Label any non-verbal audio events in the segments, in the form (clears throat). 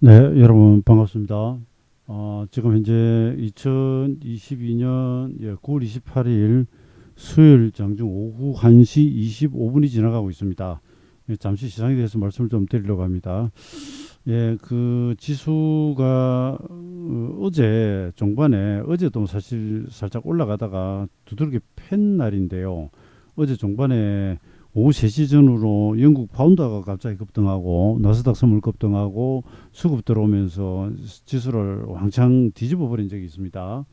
네, 여러분 반갑습니다. 어, 지금 현재 2022년 예, 9월 28일 수요일 장중 오후 1시 25분이 지나가고 있습니다. 예, 잠시 시장에 대해서 말씀을 좀 드리려고 합니다. 예, 그 지수가 어, 어제 종반에 어제도 사실 살짝 올라가다가 두들겨 팬 날인데요. 어제 종반에 오후 3시 전후로 영국 파운드가 갑자기 급등하고 나스닥 선물 급등하고 수급 들어오면서 지수를 왕창 뒤집어 버린 적이 있습니다.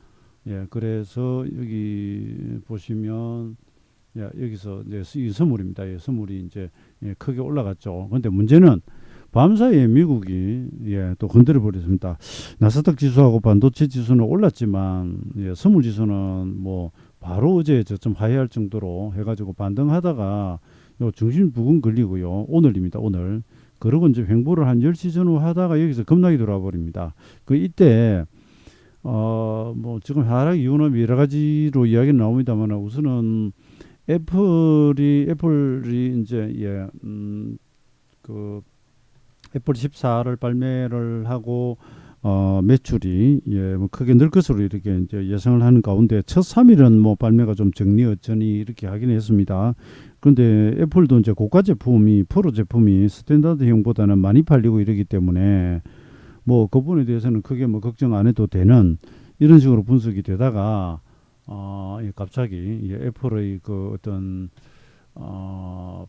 예, 그래서 여기 보시면 예, 여기서 이제 이 선물입니다. 예, 선물이 이제 예, 크게 올라갔죠. 근데 문제는 밤사이에 미국이 예, 또 건드려 버렸습니다. 나스닥 지수하고 반도체 지수는 올랐지만 예, 선물 지수는 뭐 바로 어제 저점 하회할 정도로 해가지고 반등하다가 요 중심 부근 걸리고요. 오늘입니다. 오늘. 그러고 이제 횡보를 한 10시 전후 하다가 여기서 급락이 들어와 버립니다. 그 이때 어 뭐 지금 하락 이유는 여러 가지로 이야기는 나옵니다만 우선은 애플이 애플이 이제 예 음 그 애플 14를 발매를 하고 어 매출이 예 뭐 크게 늘 것으로 이렇게 이제 예상을 하는 가운데 첫 3일은 뭐 발매가 좀 정리 어쩌니 이렇게 하긴 했습니다. 그런데 애플도 이제 고가 제품이 프로 제품이 스탠다드형보다는 많이 팔리고 이러기 때문에 뭐그 부분에 대해서는 크게 뭐 걱정 안 해도 되는 이런 식으로 분석이 되다가 어 예, 갑자기 이 애플의 그 어떤 어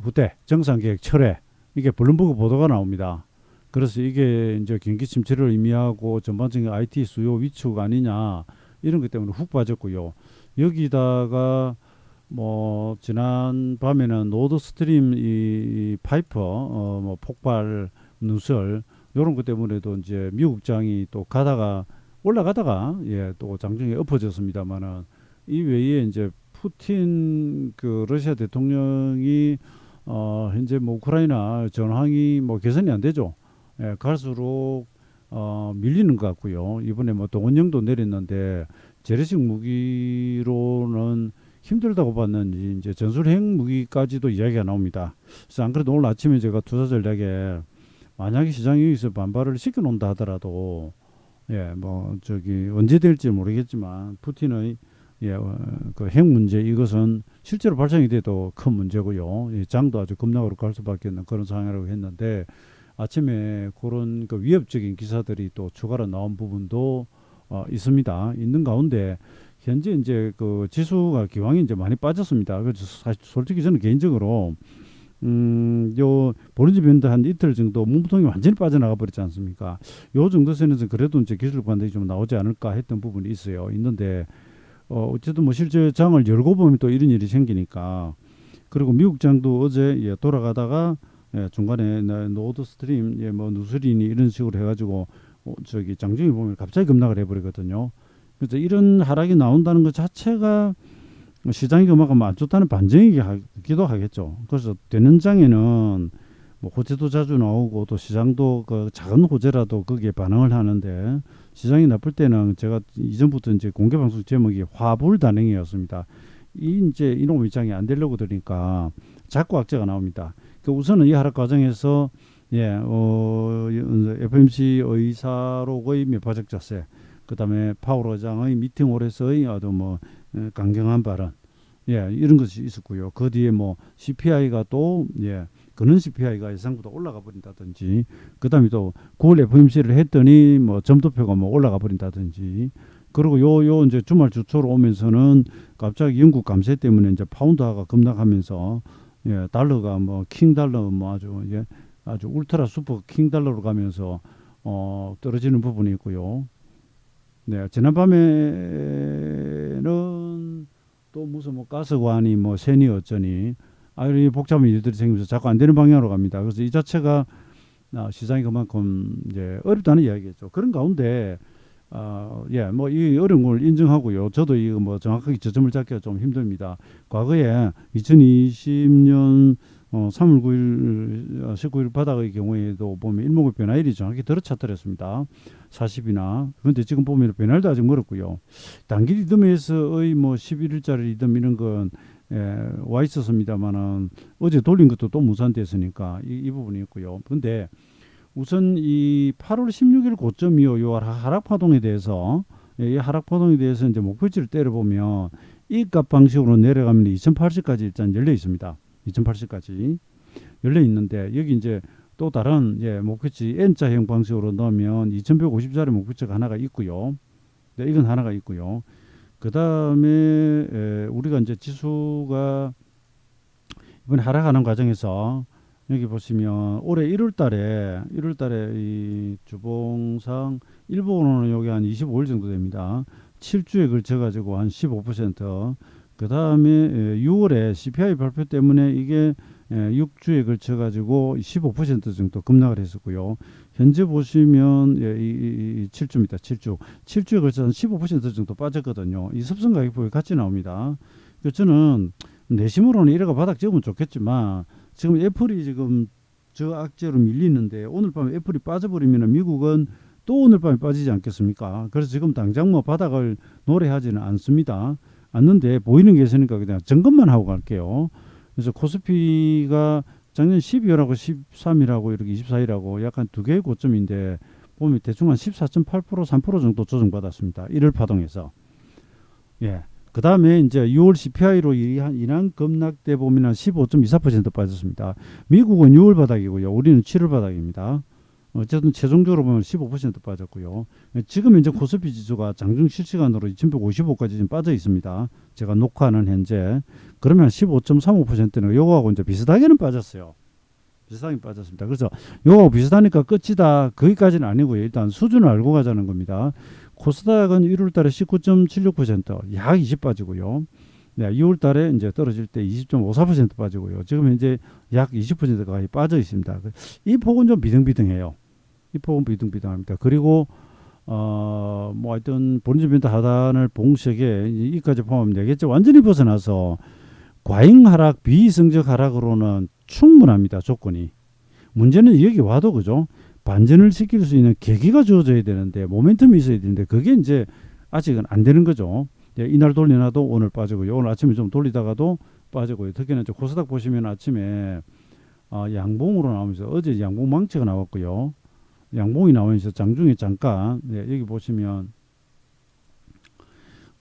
후퇴 정상 계획 철회 이게 블룸버그 보도가 나옵니다. 그래서 이게 이제 경기 침체를 의미하고 전반적인 IT 수요 위축 아니냐 이런 것 때문에 훅 빠졌고요. 여기다가 뭐 지난 밤에는 노드 스트림 이 파이퍼 어뭐 폭발 누설 요런 것 때문에도 이제 미국장이 또 가다가 올라가다가 예 또 장중에 엎어졌습니다만은 이 외에 이제 푸틴 그 러시아 대통령이 어 현재 뭐 우크라이나 전황이 뭐 개선이 안 되죠. 예, 갈수록 어 밀리는 것 같고요. 이번에 뭐 동원령도 내렸는데 재래식 무기로는 힘들다고 봤는지 이제 전술핵 무기까지도 이야기가 나옵니다. 그래서 안 그래도 오늘 아침에 제가 투자 전략에 만약에 시장이 여기서 반발을 시켜놓는다 하더라도 예 뭐 저기 언제 될지 모르겠지만 푸틴의 예, 그핵 문제 이것은 실제로 발생이 돼도 큰 문제고요. 예, 장도 아주 급락으로 갈 수밖에 없는 그런 상황이라고 했는데 아침에 그런 그 위협적인 기사들이 또 추가로 나온 부분도 어, 있습니다. 있는 가운데 현재 이제 그 지수가 기왕이 이제 많이 빠졌습니다. 그래서 사실 솔직히 저는 개인적으로 음, 요 보른지 밴드 한 이틀 정도 문부통이 완전히 빠져나가 버렸지 않습니까? 요 정도 선에서 그래도 이제 기술 관들이 좀 나오지 않을까 했던 부분이 있어요. 있는데 어, 어쨌든 뭐 실제 장을 열고 보면 또 이런 일이 생기니까 그리고 미국 장도 어제 예, 돌아가다가 예, 중간에 노드 스트림 예, 뭐 누스린이 이런 식으로 해가지고 어, 저기 장중에 보면 갑자기 급락을 해버리거든요. 그래서 이런 하락이 나온다는 것 자체가 시장이 그만큼 안 좋다는 반증이기도 하겠죠. 그래서 되는 장에는 뭐 호재도 자주 나오고 또 시장도 그 작은 호재라도 거기에 반응을 하는데 시장이 나쁠 때는 제가 이전부터 이제 공개 방송 제목이 화불 단행이었습니다. 이 이제 이놈 입장이 안 되려고 그러니까 자꾸 악재가 나옵니다. 그 우선은 이 하락 과정에서 예, 어, FMC 의사로의 매파적 자세, 그 다음에 파월 의장의 미팅홀에서의 아주 뭐 강경한 발언, 예, 이런 것이 있었고요. 그 뒤에 뭐 CPI가 또, 예, 그는 CPI가 예상보다 올라가 버린다든지, 그 다음에 또 9월 FMC를 했더니 뭐 점도표가 뭐 올라가 버린다든지, 그리고 요, 요 이제 주말 주초로 오면서는 갑자기 영국 감세 때문에 이제 파운드가 급락하면서, 예, 달러가 뭐 킹 달러 뭐 아주, 예, 아주 울트라 슈퍼 킹 달러로 가면서, 어, 떨어지는 부분이 있고요. 네, 지난밤에는 또 무슨 뭐 가스관이 뭐 샌이 어쩌니 아, 이 복잡한 일들이 생기면서 자꾸 안 되는 방향으로 갑니다. 그래서 이 자체가 아, 시장이 그만큼 이제 어렵다는 이야기겠죠. 그런 가운데 아, 예, 뭐 이 어려운 걸 인정하고요. 저도 이거 뭐 정확하게 저점을 잡기가 좀 힘듭니다. 과거에 2020년 어, 3월 9일, 19일 바닥의 경우에도 보면 일목의 변화일이 정확히 들어찼더랬습니다. 40이나. 그런데 지금 보면 변화일도 아직 멀었고요. 단기 리듬에서의 뭐 11일짜리 리듬 이런 건 예, 와 있었습니다만은 어제 돌린 것도 또 무산됐으니까 이, 이 부분이 있고요. 근데 우선 이 8월 16일 고점이요 요 하락 파동에 대해서 예, 이 하락 파동에 대해서 이제 목표치를 때려 보면 이값 방식으로 내려가면 2080까지 일단 열려 있습니다. 2080까지 열려 있는데 여기 이제 또 다른 예, 목표치 N자형 방식으로 넣으면 2150짜리 목표치가 하나가 있고요. 네, 이건 하나가 있고요. 그 다음에 우리가 이제 지수가 이번에 하락하는 과정에서 여기 보시면 올해 1월 달에 1월 달에 이 주봉상 일본어는 여기 한 25일 정도 됩니다. 7주에 걸쳐 가지고 한 15%. 그 다음에 6월에 CPI 발표 때문에 이게 6주에 걸쳐 가지고 15% 정도 급락을 했었고요. 현재 보시면 예, 이, 이, 이 7주입니다. 7주. 7주에 걸쳐서 15% 정도 빠졌거든요. 이 습성 가격폭이 같이 나옵니다. 그 저는 내심으로는 이래가 바닥 찍으면 좋겠지만 지금 애플이 지금 저 악재로 밀리는데 오늘 밤에 애플이 빠져버리면 미국은 또 오늘 밤에 빠지지 않겠습니까? 그래서 지금 당장 뭐 바닥을 노래하지는 않습니다. 않는데 보이는 게 있으니까 그냥 점검만 하고 갈게요. 그래서 코스피가 작년 12월하고 13일하고 이렇게 24일하고 약간 두 개의 고점인데 보면 대충 한 14.8% 3% 정도 조정받았습니다. 1월 파동에서. 예. 그 다음에 이제 6월 CPI로 인한 급락대 보면 한 15.24% 빠졌습니다. 미국은 6월 바닥이고요. 우리는 7월 바닥입니다. 어쨌든 최종적으로 보면 15% 빠졌고요. 지금 이제 코스피 지수가 장중 실시간으로 2155까지 지금 빠져 있습니다. 제가 녹화하는 현재. 그러면 15.35%는 요거하고 이제 비슷하게는 빠졌어요. 비슷하게 빠졌습니다. 그래서 요거하고 비슷하니까 끝이다. 거기까지는 아니고요. 일단 수준을 알고 가자는 겁니다. 코스닥은 1월 달에 19.76%, 약 20 빠지고요. 네, 2월 달에 이제 떨어질 때 20.54% 빠지고요. 지금 현재 약 20%가까이 빠져 있습니다. 이 폭은 좀 비등비등해요. 이 폭은 비등비등합니다. 그리고 어, 뭐 하여튼 벤트 하단을 봉쇄게 이까지 포함하면 되겠죠. 완전히 벗어나서 과잉 하락, 비성적 하락으로는 충분합니다. 조건이. 문제는 여기 와도 그죠. 반전을 시킬 수 있는 계기가 주어져야 되는데 모멘텀이 있어야 되는데 그게 이제 아직은 안 되는 거죠. 예, 이날 돌려놔도 오늘 빠지고요. 오늘 아침에 좀 돌리다가도 빠지고요. 특히나 이제 코스닥 보시면 아침에 어, 양봉으로 나오면서 어제 양봉 망치가 나왔고요. 양봉이 나오면서 장중에 잠깐 예, 여기 보시면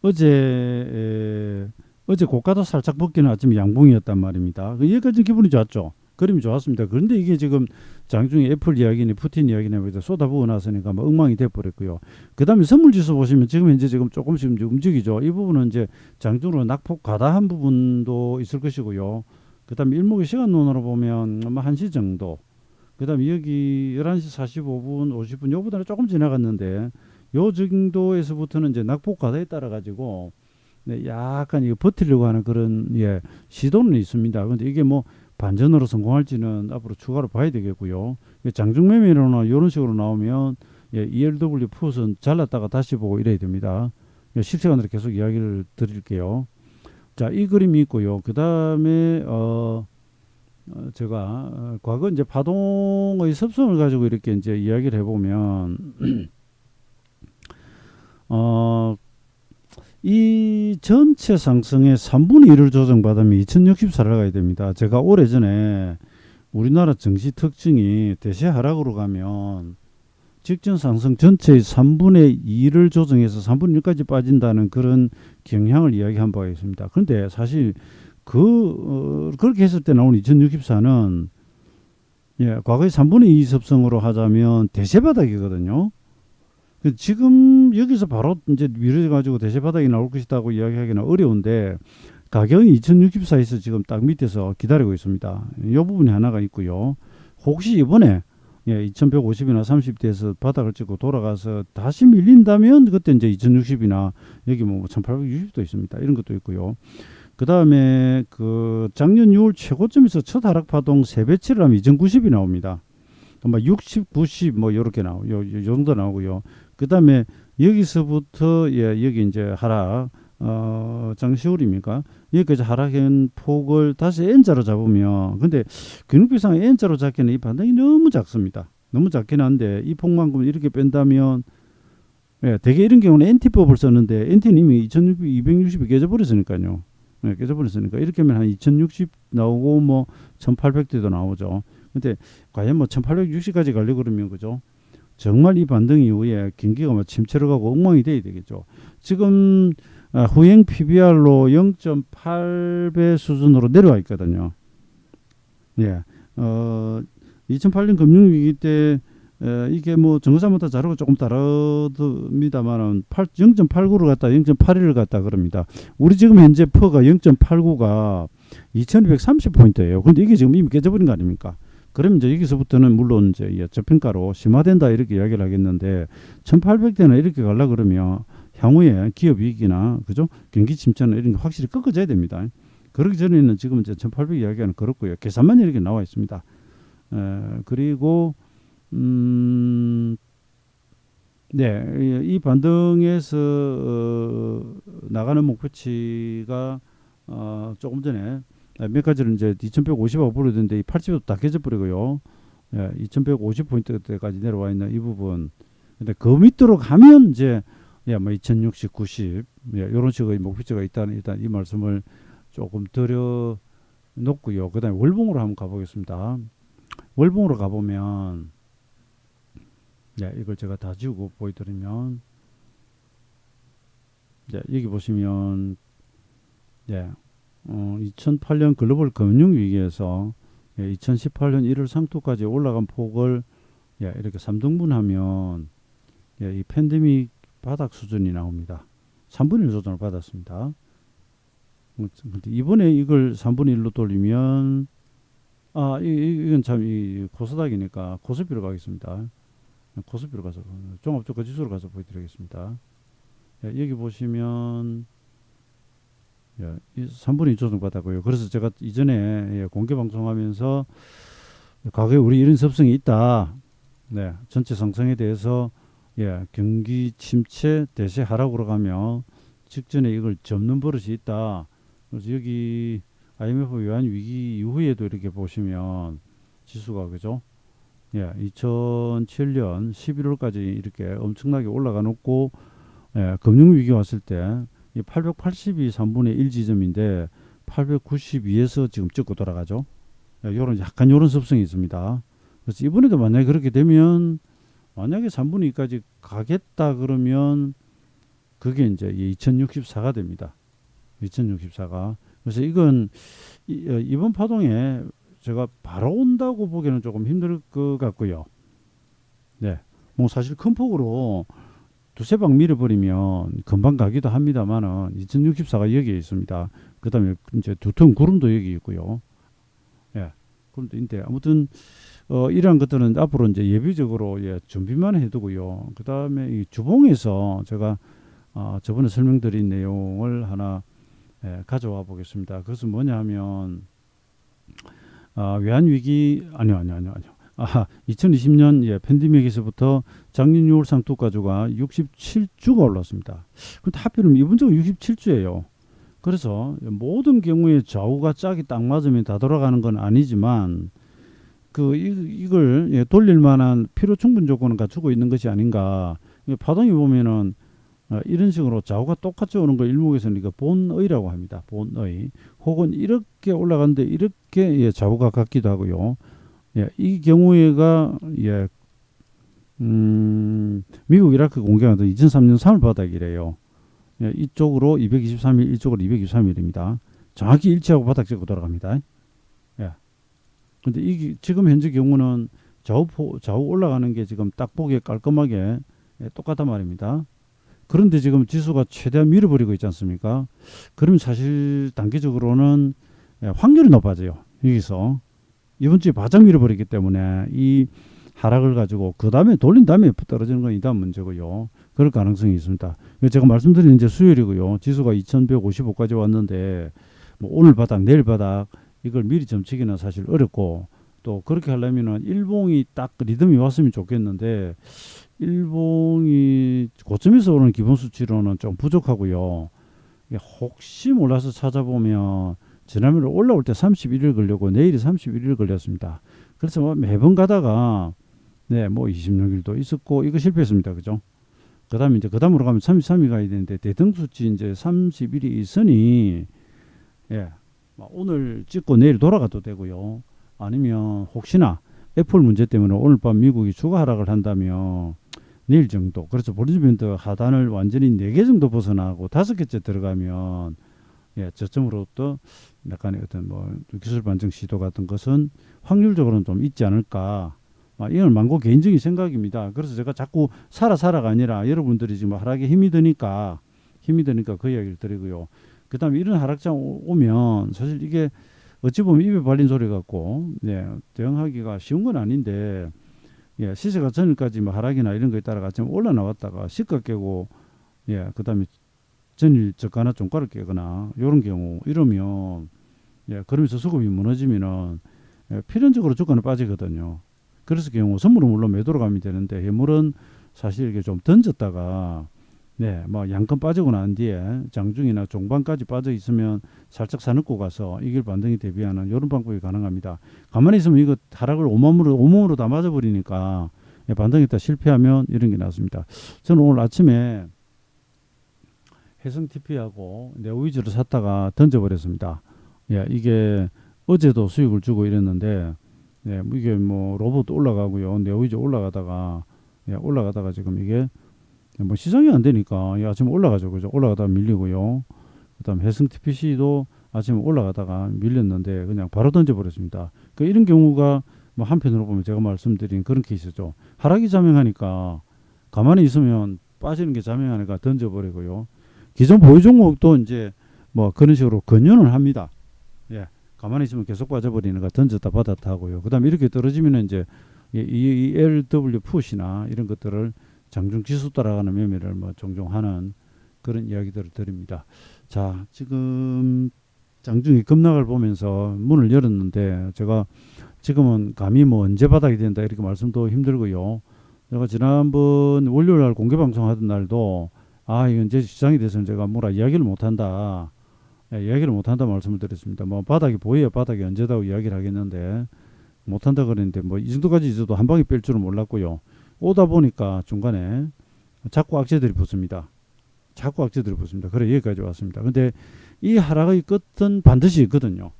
어제 에, 어제 고가도 살짝 벗기는 아침 양봉이었단 말입니다. 그 여기까지 기분이 좋았죠. 그림이 좋았습니다. 그런데 이게 지금 장중에 애플 이야기니 푸틴 이야기니 뭐 쏟아부어 나서니까 뭐 엉망이 돼버렸고요. 그 다음에 선물지수 보시면 지금 현재 지금 조금씩 움직이죠. 이 부분은 이제 장중으로 낙폭 과다한 부분도 있을 것이고요. 그 다음에 일목의 시간론으로 보면 아마 1시 정도. 그 다음에 여기 11시 45분, 50분, 요보다는 조금 지나갔는데 요 정도에서부터는 이제 낙폭 과다에 따라 가지고 네, 약간 이거 버티려고 하는 그런 예, 시도는 있습니다. 근데 이게 뭐 반전으로 성공할지는 앞으로 추가로 봐야 되겠고요. 장중 매매로는 이런 식으로 나오면 예, ELW 풋은 잘랐다가 다시 보고 이래야 됩니다. 예, 실시간으로 계속 이야기를 드릴게요. 자, 이 그림이 있고요. 그 다음에 어, 어, 제가 어, 과거 이제 파동의 습성을 가지고 이렇게 이제 이야기를 해보면 (clears throat) 어, 이 전체 상승의 3분의 1을 조정받으면 2064를 가야 됩니다. 제가 오래전에 우리나라 증시 특징이 대세 하락으로 가면 직전 상승 전체의 3분의 2를 조정해서 3분의 1까지 빠진다는 그런 경향을 이야기한 바가 있습니다. 그런데 사실 그 어, 그렇게 했을 때 나온 2064는 예, 과거의 3분의 2 습성으로 하자면 대세 바닥이거든요. 그 지금 여기서 바로 이제 미뤄 가지고 대세 바닥이 나올 것이다고 이야기하기는 어려운데 가격이 2064에서 지금 딱 밑에서 기다리고 있습니다. 이 부분이 하나가 있고요. 혹시 이번에 예, 2150이나 30대에서 바닥을 찍고 돌아가서 다시 밀린다면 그때 이제 2060이나 여기 뭐 1860도 있습니다. 이런 것도 있고요. 그 다음에 그 작년 6월 최고점에서 첫 하락 파동 세배치를 하면 2090이 나옵니다. 아마 60, 90 뭐 요렇게 나오 요, 요 정도 나오고요. 그다음에 여기서부터 예, 여기 이제 하락 어, 장시월입니까? 여기까지 하락한 폭을 다시 N자로 잡으면 근데 근육비상 N자로 잡기는 이 반등이 너무 작습니다. 너무 작긴 한데 이 폭만큼 이렇게 뺀다면 예, 대개 이런 경우는 NT법을 썼는데 NT는 이미 2260이 깨져버렸으니까요. 네, 깨져버렸으니까 이렇게 하면 한 2060 나오고 뭐 1800대도 나오죠. 근데 과연 뭐 1860까지 가려고 그러면 그죠? 정말 이 반등 이후에 경기가 뭐 침체로 가고 엉망이 돼야 되겠죠. 지금 아, 후행 PBR로 0.8배 수준으로 내려와 있거든요. 예. 어, 2008년 금융위기 때 에, 이게 뭐 정거사마다 자료가 조금 다릅니다만은 0.89를 갖다 0.81을 갖다 그럽니다. 우리 지금 현재 퍼가 0.89가 2230포인트예요. 근데 이게 지금 이미 깨져버린 거 아닙니까? 그러면 이제 여기서부터는 물론 이제 예, 저평가로 심화된다 이렇게 이야기를 하겠는데 1800대나 이렇게 가려 그러면 향후에 기업 이익이나 그죠? 경기 침체나 이런 게 확실히 꺾어져야 됩니다. 그러기 전에는 지금 이제 1800 이야기하는 그렇고요. 계산만 이렇게 나와 있습니다. 에, 그리고 음, 네, 이, 이 반등에서 어, 나가는 목표치가 어, 조금 전에 몇 가지를 이제 2150하고 보려는데 이 80도 다 깨져버리고요. 예, 2150포인트까지 내려와 있는 이 부분. 근데 그 밑으로 가면 이제 예, 뭐 2060, 90 예, 이런 식의 목표치가 있다는 일단 이 말씀을 조금 드려 놓고요. 그다음에 월봉으로 한번 가보겠습니다. 월봉으로 가보면 네, 이걸 제가 다 지우고 보여드리면 네, 여기 보시면 네, 어, 2008년 글로벌 금융위기에서 예, 2018년 1월 상토까지 올라간 폭을 예, 이렇게 3등분하면 예, 이 팬데믹 바닥 수준이 나옵니다. 3분의 1 수준을 받았습니다. 뭐, 이번에 이걸 3분의 1로 돌리면 아, 이, 이- 이건 참 이 고스닥이니까 고스피로 가겠습니다. 고스피로 가서 종합주가 지수로 가서 보여드리겠습니다. 예, 여기 보시면 예, 이 3분의 2 조정 받았고요. 그래서 제가 이전에 예, 공개 방송하면서 과거에 우리 이런 습성이 있다. 네, 전체 상승에 대해서 예, 경기 침체 대세 하락으로 가며 직전에 이걸 접는 버릇이 있다. 그래서 여기 IMF 외환 위기 이후에도 이렇게 보시면 지수가 그죠? 예, 2007년 11월까지 이렇게 엄청나게 올라가 놓고 예, 금융 위기 왔을 때 이 882 3분의 1 지점인데 892에서 지금 찍고 돌아가죠. 예, 요런 약간 요런 습성이 있습니다. 그래서 이번에도 만약에 그렇게 되면 만약에 3분의 2까지 가겠다 그러면 그게 이제 2064가 됩니다. 2064가. 그래서 이건 이, 어, 이번 파동에 제가 바로 온다고 보기에는 조금 힘들 것 같고요. 네. 뭐 사실 큰 폭으로 두세 방 밀어버리면 금방 가기도 합니다만은 2064가 여기에 있습니다. 그 다음에 이제 두통 구름도 여기 있고요. 예. 구름도 있는데 아무튼 어, 이러한 것들은 앞으로 이제 예비적으로 예, 준비만 해두고요. 그 다음에 이 주봉에서 제가 어, 저번에 설명드린 내용을 하나 예, 가져와 보겠습니다. 그것은 뭐냐 하면 아, 외환 위기 아니요 아니요 아니요 아니요. 아, 2020년 예, 팬데믹에서부터 작년 6월 상토가주가 67주가 올랐습니다. 근데 하필이면 이번 주가 67주예요. 그래서 모든 경우에 좌우가 짝이 딱 맞으면 다 돌아가는 건 아니지만 그 이, 이걸 예, 돌릴 만한 필요 충분 조건을 갖추고 있는 것이 아닌가. 파동이 보면은 어, 이런 식으로 좌우가 똑같이 오는 걸 일목에서는 본의라고 합니다. 본의. 혹은 이렇게 올라가는데 이렇게 예, 좌우가 같기도 하고요. 예, 이 경우에가 예, 음, 미국 이라크 공격하던 2003년 3월 바닥이래요. 예, 이쪽으로 223일, 이쪽으로 223일입니다. 정확히 일치하고 바닥 찍고 돌아갑니다. 예. 근데 이게 지금 현재 경우는 좌우 포, 좌우 올라가는 게 지금 딱 보기에 깔끔하게 예, 똑같단 말입니다. 그런데 지금 지수가 최대한 밀어버리고 있지 않습니까? 그러면 사실 단기적으로는 예, 확률이 높아져요. 여기서 이번 주에 바짝 밀어버리기 때문에 이 하락을 가지고 그 다음에 돌린 다음에 떨어지는 건 이다음 문제고요. 그럴 가능성이 있습니다. 제가 말씀드린 이제 수요일이고요. 지수가 2,155까지 왔는데 뭐 오늘 바닥 내일 바닥 이걸 미리 점치기는 사실 어렵고 또 그렇게 하려면은 일봉이 딱 리듬이 왔으면 좋겠는데 일봉이 고점에서 오는 기본 수치로는 좀 부족하고요. 혹시 몰라서 찾아보면 지난번에 올라올 때 31일 걸렸고 내일이 31일 걸렸습니다. 그래서 뭐 매번 가다가 네, 뭐 26일도 있었고 이거 실패했습니다. 그죠? 그다음에 이제 그다음으로 가면 33일 가야 되는데 대등 수치 이제 31이 있으니 예. 뭐 오늘 찍고 내일 돌아가도 되고요. 아니면 혹시나 애플 문제 때문에 오늘 밤 미국이 추가 하락을 한다면 내일 정도. 그렇죠. 볼리지 밴드 하단을 완전히 네 개 정도 벗어나고 다섯 개째 들어가면 예 저점으로 또 약간의 어떤 뭐 기술 반등 시도 같은 것은 확률적으로는 좀 있지 않을까. 아, 이건 망고 개인적인 생각입니다. 그래서 제가 자꾸 살아 살아가 아니라 여러분들이 지금 하락에 힘이 드니까 힘이 드니까 그 이야기를 드리고요. 그 다음에 이런 하락장 오- 오면 사실 이게 어찌 보면 입에 발린 소리 같고 예, 대응하기가 쉬운 건 아닌데 예, 시세가 전일까지 뭐 하락이나 이런 거에 따라가 좀 올라 나왔다가 시가 깨고 예, 그다음에 전일 저가나 종가를 깨거나 이런 경우 이러면 예, 그러면서 수급이 무너지면은 예, 필연적으로 주가는 빠지거든요. 그래서 경우 선물은 물론 매도로 가면 되는데 해물은 사실 이게 좀 던졌다가 네, 뭐 양껏 빠지고 난 뒤에 장중이나 종반까지 빠져 있으면 살짝 사놓고 가서 이길 반등이 대비하는 이런 방법이 가능합니다. 가만히 있으면 이거 하락을 오몸으로 오몸으로 다 맞아버리니까 예, 반등했다 실패하면 이런 게 나왔습니다. 저는 오늘 아침에 해성 TP하고 네오위즈를 샀다가 던져버렸습니다. 예, 이게 어제도 수익을 주고 이랬는데 예, 뭐 이게 뭐 로봇 올라가고요, 네오위즈 올라가다가 예, 올라가다가 지금 이게 뭐 시장이 안 되니까 이 아침 올라가죠, 그죠? 올라가다가 밀리고요. 그다음 해성 TPC도 아침에 올라가다가 밀렸는데 그냥 바로 던져버렸습니다. 그 이런 경우가 뭐 한편으로 보면 제가 말씀드린 그런 케이스죠. 하락이 자명하니까 가만히 있으면 빠지는 게 자명하니까 던져버리고요. 기존 보유 종목도 이제 뭐 그런 식으로 근연을 합니다. 예, 가만히 있으면 계속 빠져버리니까 던졌다 받았다 하고요. 그 다음에 이렇게 떨어지면 이제 이, 이, 이 LW 풋이나 이런 것들을 장중 지수 따라가는 매매를 뭐 종종 하는 그런 이야기들을 드립니다. 자, 지금 장중이 급락을 보면서 문을 열었는데 제가 지금은 감히 뭐 언제 바닥이 된다 이렇게 말씀도 힘들고요. 제가 지난번 월요일 날 공개 방송 하던 날도 아 이건 이제 시장이 돼서는 제가 뭐라 이야기를 못 한다. 예, 이야기를 못 한다 말씀을 드렸습니다. 뭐 바닥이 보여야 바닥이 언제다고 이야기를 하겠는데 못 한다 그랬는데 뭐 이 정도까지 있어도 한 방에 뺄 줄은 몰랐고요. 오다 보니까 중간에 자꾸 악재들이 붙습니다. 자꾸 악재들이 붙습니다. 그래 여기까지 왔습니다. 근데 이 하락의 끝은 반드시 있거든요.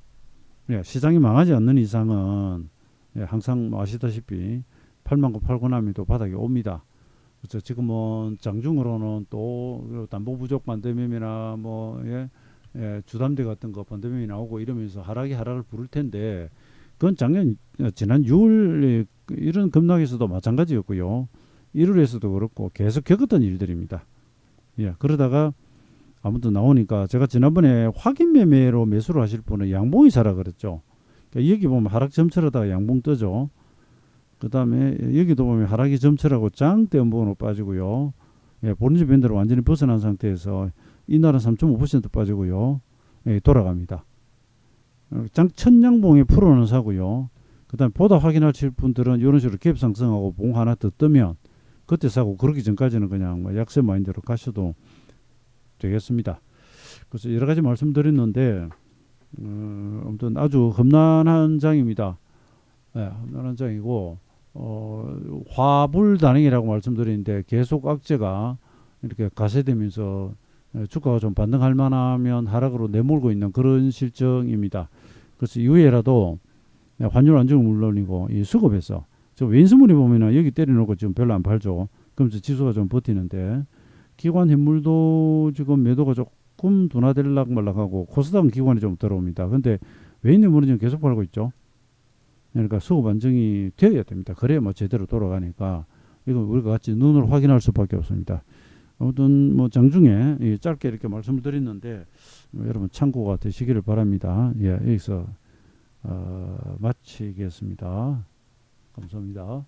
예, 시장이 망하지 않는 이상은 예, 항상 뭐 아시다시피 8만 고 팔고 나면 또 바닥이 옵니다. 그래서 지금은 장중으로는 또 담보 부족 반대매매나 뭐 예, 예, 주담대 같은 거 반대매매 나오고 이러면서 하락이 하락을 부를 텐데 그건 작년 어, 지난 6월 이런 급락에서도 마찬가지였고요. 1월에서도 그렇고 계속 겪었던 일들입니다. 예, 그러다가 아무튼 나오니까 제가 지난번에 확인 매매로 매수를 하실 분은 양봉이 사라 그랬죠. 그러니까 여기 보면 하락 점철하다가 양봉 뜨죠. 그 다음에 여기도 보면 하락이 점철하고 짱대 음봉으로 빠지고요. 예, 보른지 밴드를 완전히 벗어난 상태에서 이날은 3.5% 빠지고요. 예, 돌아갑니다. 어, 장 천양봉에 풀어는 사고요. 그 다음에 보다 확인하실 분들은 이런 식으로 갭 상승하고 봉 하나 더 뜨면 그때 사고 그러기 전까지는 그냥 뭐 약세 마인드로 가셔도 되겠습니다. 그래서 여러 가지 말씀드렸는데 어, 아무튼 아주 험난한 장입니다. 예, 험난한 장이고 어, 화불 단행이라고 말씀드리는데 계속 악재가 이렇게 가세되면서 예, 주가가 좀 반등할 만하면 하락으로 내몰고 있는 그런 실정입니다. 그래서 이후에라도 예, 환율 안정은 물론이고 이 수급에서 저 왼수문이 보면은 여기 때려놓고 지금 별로 안 팔죠. 그럼 저 지수가 좀 버티는데 기관 현물도 지금 매도가 조금 둔화될락 말락하고 코스닥은 기관이 좀 들어옵니다. 근데 외인 현물은 지금 계속 팔고 있죠. 그러니까 수급 안정이 되어야 됩니다. 그래야 뭐 제대로 돌아가니까 이거 우리가 같이 눈으로 확인할 수밖에 없습니다. 아무튼 뭐 장중에 이 짧게 이렇게 말씀을 드렸는데 어, 여러분 참고가 되시기를 바랍니다. 예, 여기서 어, 마치겠습니다. 감사합니다.